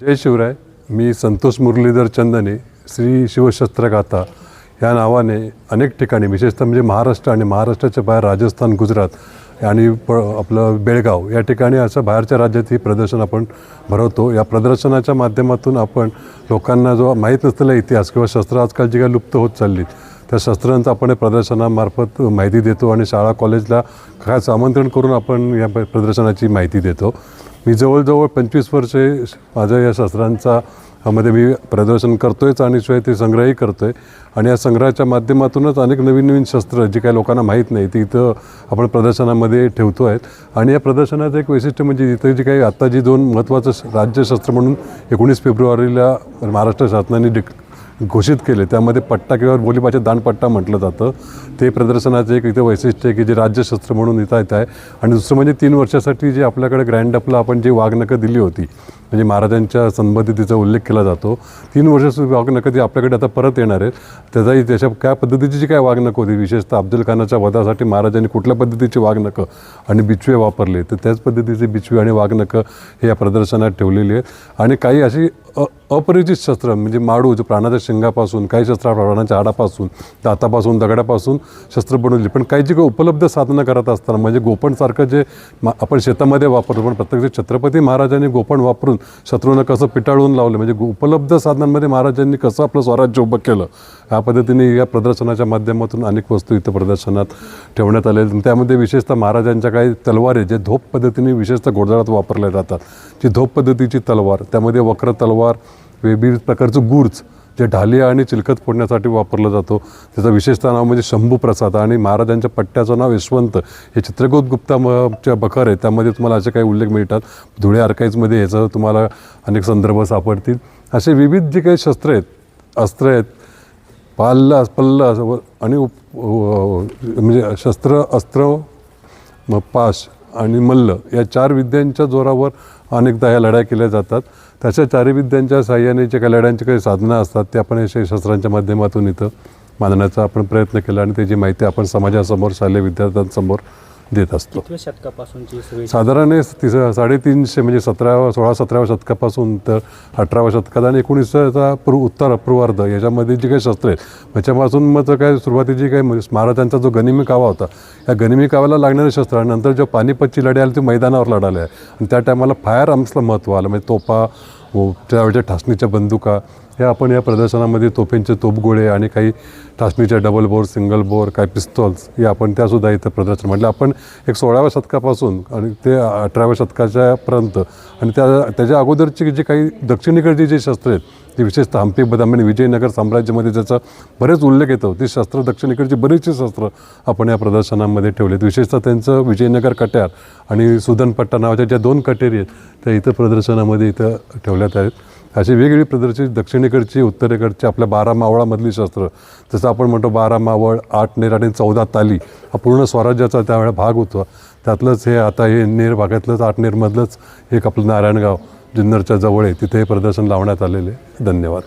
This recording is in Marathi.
जय शिवराय. मी संतोष मुरलीधर चंदने श्री शिवशस्त्रगाथा या नावाने अनेक ठिकाणी विशेषतः म्हणजे महाराष्ट्र आणि महाराष्ट्राच्या बाहेर राजस्थान गुजरात आणि प आपलं बेळगाव या ठिकाणी असं बाहेरच्या राज्यात ही प्रदर्शन आपण भरवतो. या प्रदर्शनाच्या माध्यमातून आपण लोकांना जो माहीत नसलेला इतिहास किंवा शस्त्र आजकाल जी काय लुप्त होत चालली त्या शस्त्रांचं आपण या प्रदर्शनामार्फत माहिती देतो आणि शाळा कॉलेजला खास आमंत्रण करून आपण या प्रदर्शनाची माहिती देतो. मी जवळजवळ पंचवीस वर्षे माझ्या या शस्त्रांचा मध्ये मी प्रदर्शन करतोयच आणि शिवाय ते संग्रहही करतोय. आणि या संग्रहाच्या माध्यमातूनच अनेक नवीन नवीन शस्त्र जी काही लोकांना माहीत नाही ती इथं आपण प्रदर्शनामध्ये ठेवतो आहेत. आणि या प्रदर्शनाचं एक वैशिष्ट्य म्हणजे इथं जी काही आत्ता जी दोन महत्त्वाचं राज्यशस्त्र म्हणून एकोणीस फेब्रुवारीला महाराष्ट्र शासनाने डिक घोषित केले. त्यामध्ये पट्टा किंवा बोलीभाषेत दानपट्टा म्हटलं जातं. ते प्रदर्शनाचं एक इथं वैशिष्ट्य आहे की जे राज्यशस्त्र म्हणून इथं येत आहे. आणि दुसरं म्हणजे तीन वर्षासाठी जे आपल्याकडे ग्रँडअपला आपण जी वाघनकं दिली होती म्हणजे महाराजांच्या संबंधितीचा उल्लेख केला जातो. तीन वर्षाची वाघनकं ती आपल्याकडे आता परत येणार आहेत. त्याचाही त्याच्या काय पद्धतीची जी काय वाघनकं होती विशेषतः अब्दुल खानाच्या वधासाठी महाराजांनी कुठल्या पद्धतीची वाघनकं आणि बिचवे वापरले तर त्याच पद्धतीचे बिचवे आणि वाघनकं हे या प्रदर्शनात ठेवलेली आहेत. आणि काही अशी अपरिचित शस्त्र म्हणजे माडू जे प्राणाच्या शिंगापासून काही शस्त्र प्राणाच्या हाडापासून दातापासून दगडापासून शस्त्र बनवली पण काही जी काही उपलब्ध साधनं करत असताना म्हणजे गोपणसारखं जे मा आपण शेतामध्ये वापरतो पण प्रत्यक्ष छत्रपती महाराजांनी गोपण वापरून शत्रूंना कसं पिटाळून लावलं म्हणजे उपलब्ध साधनांमध्ये महाराजांनी कसं आपलं स्वराज्य उभं केलं या पद्धतीने या प्रदर्शनाच्या माध्यमातून अनेक वस्तू इथं प्रदर्शनात ठेवण्यात आले आहेत. त्यामध्ये विशेषतः महाराजांच्या काही तलवारी जे धोप पद्धतीने विशेषतः घोडदळात वापरल्या जातात जी धोप पद्धतीची तलवार त्यामध्ये वक्र तलवार विविध प्रकारचं गुर्ज जे ढालिया आणि चिलखत फोडण्यासाठी वापरला जातो. त्याचं विशेषतः नाव म्हणजे शंभू प्रसाद आणि महाराजांच्या पट्ट्याचं नाव यशवंत. हे चित्रगुप्त गुप्ताच्या बखर आहे त्यामध्ये तुम्हाला असे काही उल्लेख मिळतात. धुळे आर्काईजमध्ये याचं तुम्हाला अनेक संदर्भ सापडतील. असे विविध जे काही शस्त्र आहेत अस्त्र आहेत पाल्ला पल्ला आणि उप- म्हणजे शस्त्र अस्त्र पाश आणि मल्ल या चार विद्यांच्या जोरावर अनेकदा ह्या लढाई केल्या जातात. तशा चारही विद्यांच्या साह्याने जे काही लढ्यांची काही साधनं असतात ते आपण या शस्त्रांच्या माध्यमातून इथं मांडण्याचा आपण प्रयत्न केला आणि त्याची माहिती आपण समाजासमोर शालेय विद्यार्थ्यांसमोर देत असतो. शतकापासूनची साधारण तिस साडेतीनशे म्हणजे सतराव्या सोळा सतराव्या शतकापासून तर अठराव्या शतकात आणि एकोणीसचा पूर्व उत्तर पूर्वार्ध याच्यामध्ये जी काही शस्त्र आहेत त्याच्यापासून मग काय सुरुवातीची काही म्हणजे महाराजांचा जो गनिमी कावा होता या गनिमी कावाला लागणारे शस्त्र आणि नंतर जो पानिपतची लढाई आली ती मैदानावर लढाले आहे. आणि त्या टायमाला फायर आर्म्सला महत्त्व आलं. म्हणजे तोफा हो, व ठासणीच्या बंदुका हे आपण या प्रदर्शनामध्ये तोफेंचे तोपगोळे आणि काही ठासणीच्या डबल बोर सिंगल बोर काही पिस्तॉल्स हे आपण त्यासुद्धा इथं प्रदर्शन म्हटलं. आपण एक सोळाव्या शतकापासून आणि ते अठराव्या शतकाच्यापर्यंत आणि त्या त्याच्या अगोदरची जी काही दक्षिणेकडची जी शस्त्र आहेत जे विशेषतः हम्पी बदाम आणि विजयनगर साम्राज्यामध्ये ज्याचा बरेच उल्लेख येतो ती शस्त्र दक्षिणेकडची बरीचशी शस्त्र आपण या प्रदर्शनामध्ये ठेवलेत. विशेषतः त्यांचं विजयनगर कट्यार आणि सुदनपट्टा नावाच्या ज्या दोन कटेरी आहेत त्या इथं प्रदर्शनामध्ये इथं ठेवल्यात आहेत अशी वेगवेगळी प्रदर्शित दक्षिणेकडची उत्तरेकडची आपल्या बारा मावळामधली शस्त्र जसं आपण म्हणतो बारा मावळ आठ नेर आणि चौदा ताली हा पूर्ण स्वराज्याचा त्यावेळेला भाग होता. त्यातलंच हे आता हे नेर भागातलंच आठ नेरमधलंच एक आपलं नारायणगाव जुन्नरच्या जवळ आहे तिथे हे प्रदर्शन लावण्यात आलेले धन्यवाद.